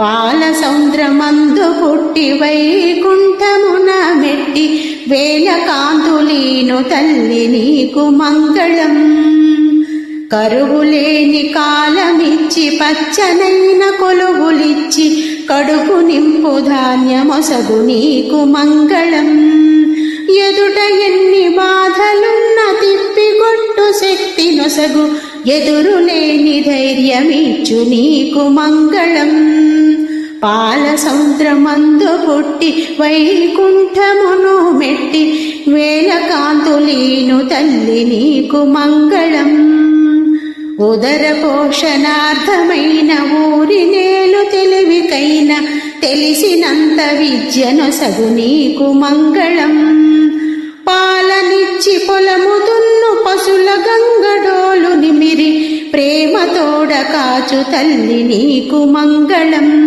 పాల సౌంద్రమందు పుట్టి వైకుంఠమున మెట్టి వేల కాంతులీను తల్లి నీకు మంగళం. కరువు లేని కాలమిచ్చి పచ్చనైన కొలువులిచ్చి కడుపు నింపు ధాన్యమొసగు నీకు మంగళం. ఎదుట ఎన్ని బాధలున్న తిప్పిగొట్టు శక్తి నొసగు ఎదురులేని ధైర్యమిచ్చు నీకు మంగళం. పాల సముద్రమందు పుట్టి వైకుంఠమును మెట్టి వేల కాంతులీను తల్లి నీకు మంగళం. ఉదర పోషణార్థమైన ఊరి నేలు తెలివికైన తెలిసినంత విద్యనొసగు నీకు మంగళం. పాలనిచ్చి పొలము దున్ను పశుల గంగడోలు నిమిరి ప్రేమతోడ కాచు తల్లి నీకు మంగళం.